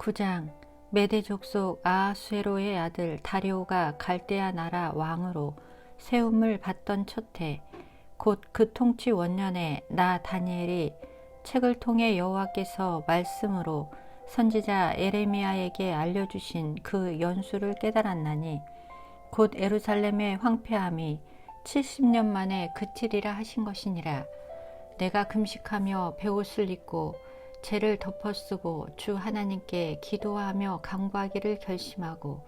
9장 메대 족 속 아하수에로의 아들 다리오가 갈대아 나라 왕으로 세움을 받던 첫해 곧 그 통치 원년에 나 다니엘이 책을 통해 여호와께서 말씀으로 선지자 에레미야에게 알려주신 그 연수를 깨달았나니 곧 에루살렘의 황폐함이 70년 만에 그치리라 하신 것이니라. 내가 금식하며 베옷을 입고 죄를 덮어쓰고 주 하나님께 기도하며 강구하기를 결심하고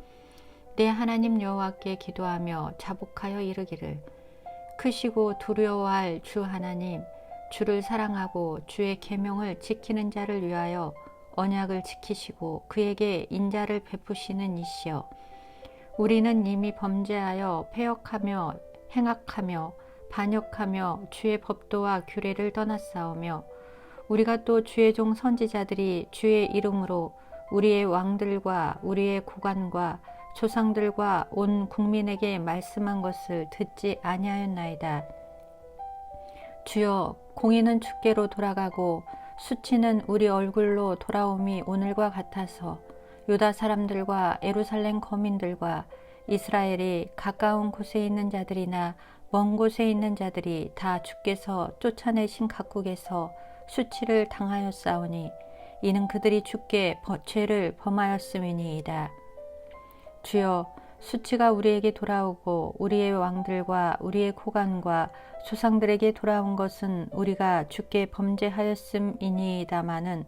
내 하나님 여호와께 기도하며 자복하여 이르기를 크시고 두려워할 주 하나님 주를 사랑하고 주의 계명을 지키는 자를 위하여 언약을 지키시고 그에게 인자를 베푸시는 이시여. 우리는 이미 범죄하여 패역하며 행악하며 반역하며 주의 법도와 규례를 떠났사오며 우리가 또 주의 종 선지자들이 주의 이름으로 우리의 왕들과 우리의 고관과 조상들과 온 국민에게 말씀한 것을 듣지 아니하였나이다. 주여 공의는 주께로 돌아가고 수치는 우리 얼굴로 돌아옴이 오늘과 같아서 유다 사람들과 에루살렘 거민들과 이스라엘이 가까운 곳에 있는 자들이나 먼 곳에 있는 자들이 다 주께서 쫓아내신 각국에서 수치를 당하였사오니 이는 그들이 주께 죄를 범하였음이니이다. 주여 수치가 우리에게 돌아오고 우리의 왕들과 우리의 고관과 조상들에게 돌아온 것은 우리가 주께 범죄하였음이니이다마는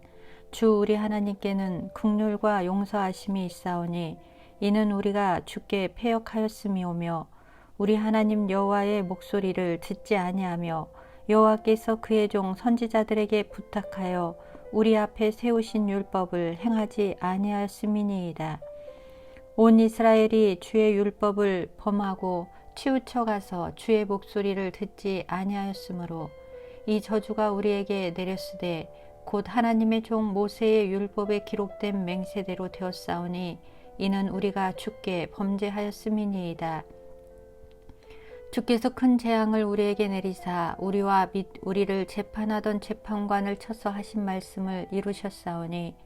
주 우리 하나님께는 국률과 용서하심이 있사오니 이는 우리가 주께 패역하였음이오며 우리 하나님 여호와의 목소리를 듣지 아니하며 여호와께서 그의 종 선지자들에게 부탁하여 우리 앞에 세우신 율법을 행하지 아니하였음이니이다. 온 이스라엘이 주의 율법을 범하고 치우쳐 가서 주의 목소리를 듣지 아니하였으므로 이 저주가 우리에게 내렸으되 곧 하나님의 종 모세의 율법에 기록된 맹세대로 되었사오니 이는 우리가 주께 범죄하였음이니이다. 주께서 큰 재앙을 우리에게 내리사 우리와 및 우리를 재판하던 재판관을 쳐서 하신 말씀을 이루셨사오니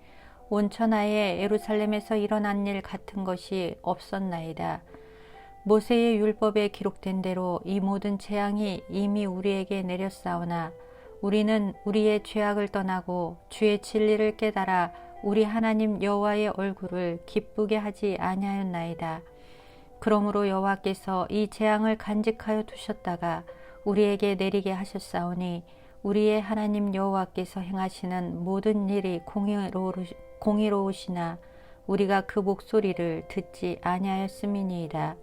온 천하에 에루살렘에서 일어난 일 같은 것이 없었나이다. 모세의 율법에 기록된 대로 이 모든 재앙이 이미 우리에게 내렸사오나 우리는 우리의 죄악을 떠나고 주의 진리를 깨달아 우리 하나님 여호와의 얼굴을 기쁘게 하지 아니하였나이다. 그러므로 여호와께서 이 재앙을 간직하여 두셨다가 우리에게 내리게 하셨사오니 우리의 하나님 여호와께서 행하시는 모든 일이 공의로, 공의로우시나 우리가 그 목소리를 듣지 아니하였음이니이다.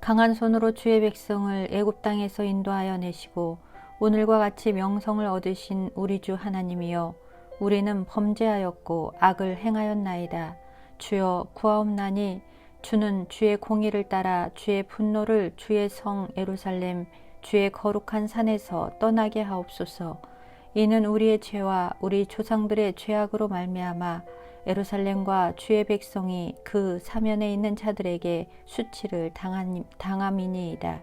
강한 손으로 주의 백성을 애굽 땅에서 인도하여 내시고 오늘과 같이 명성을 얻으신 우리 주 하나님이여 우리는 범죄하였고 악을 행하였나이다. 주여 구하옵나니 주는 주의 공의를 따라 주의 분노를 주의 성 에루살렘 주의 거룩한 산에서 떠나게 하옵소서. 이는 우리의 죄와 우리 조상들의 죄악으로 말미암아 에루살렘과 주의 백성이 그 사면에 있는 자들에게 수치를 당한, 당함이니이다.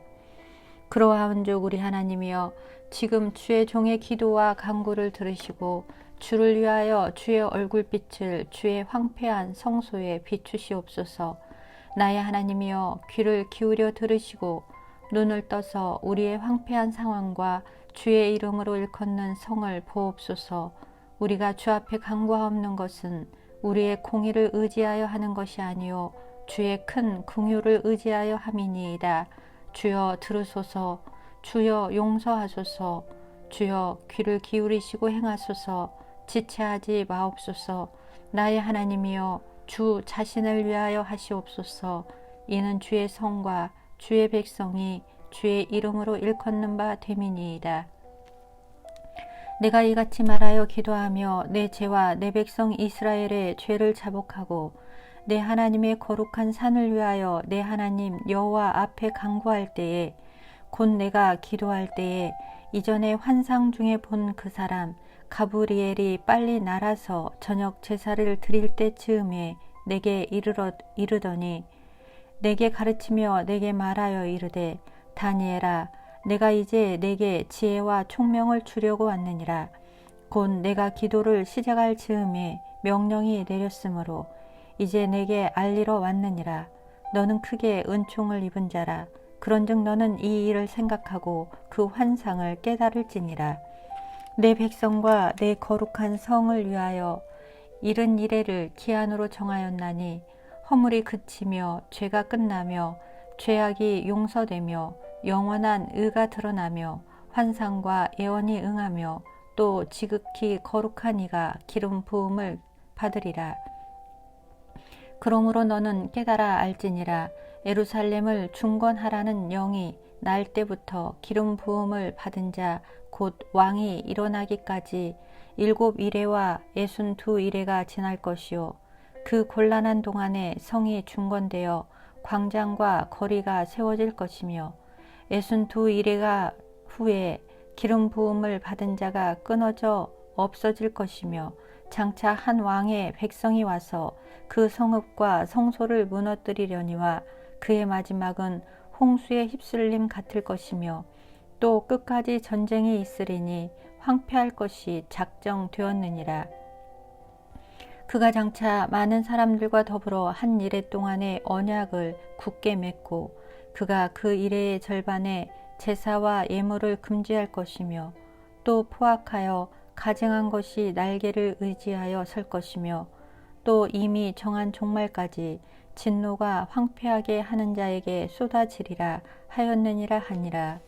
그러하온즉 우리 하나님이여 지금 주의 종의 기도와 간구를 들으시고 주를 위하여 주의 얼굴빛을 주의 황폐한 성소에 비추시옵소서. 나의 하나님이여 귀를 기울여 들으시고 눈을 떠서 우리의 황폐한 상황과 주의 이름으로 일컫는 성을 보옵소서. 우리가 주 앞에 강구하옵는 것은 우리의 공의를 의지하여 하는 것이 아니요 주의 큰 긍휼을 의지하여 함이니이다. 주여 들으소서. 주여 용서하소서. 주여 귀를 기울이시고 행하소서. 지체하지 마옵소서. 나의 하나님이여 주 자신을 위하여 하시옵소서. 이는 주의 성과 주의 백성이 주의 이름으로 일컫는 바 됨이니이다. 내가 이같이 말하여 기도하며 내 죄와 내 백성 이스라엘의 죄를 자복하고 내 하나님의 거룩한 산을 위하여 내 하나님 여호와 앞에 간구할 때에 곧 내가 기도할 때에 이전에 환상 중에 본 그 사람 가브리엘이 빨리 날아서 저녁 제사를 드릴 때 즈음에 내게 이르러, 이르더니 내게 가르치며 내게 말하여 이르되 다니엘아 내가 이제 내게 지혜와 총명을 주려고 왔느니라. 곧 내가 기도를 시작할 즈음에 명령이 내렸으므로 이제 내게 알리러 왔느니라. 너는 크게 은총을 입은 자라. 그런즉 너는 이 일을 생각하고 그 환상을 깨달을지니라 내 백성과 내 거룩한 성을 위하여 이른 이래를 기한으로 정하였나니 허물이 그치며 죄가 끝나며 죄악이 용서되며 영원한 의가 드러나며 환상과 예언이 응하며 또 지극히 거룩한 이가 기름 부음을 받으리라. 그러므로 너는 깨달아 알지니라 에루살렘을 중건하라는 영이 날 때부터 기름 부음을 받은 자 곧 왕이 일어나기까지 일곱 이래와 예순 두 이래가 지날 것이요. 그 곤란한 동안에 성이 중건되어 광장과 거리가 세워질 것이며 예순 두 이래가 후에 기름 부음을 받은 자가 끊어져 없어질 것이며 장차 한 왕의 백성이 와서 그 성읍과 성소를 무너뜨리려니와 그의 마지막은 홍수의 휩쓸림 같을 것이며 또 끝까지 전쟁이 있으리니 황폐할 것이 작정되었느니라. 그가 장차 많은 사람들과 더불어 한 이래 동안의 언약을 굳게 맺고 그가 그 이래의 절반에 제사와 예물을 금지할 것이며 또 포악하여 가증한 것이 날개를 의지하여 설 것이며 또 이미 정한 종말까지 진노가 황폐하게 하는 자에게 쏟아지리라 하였느니라 하니라.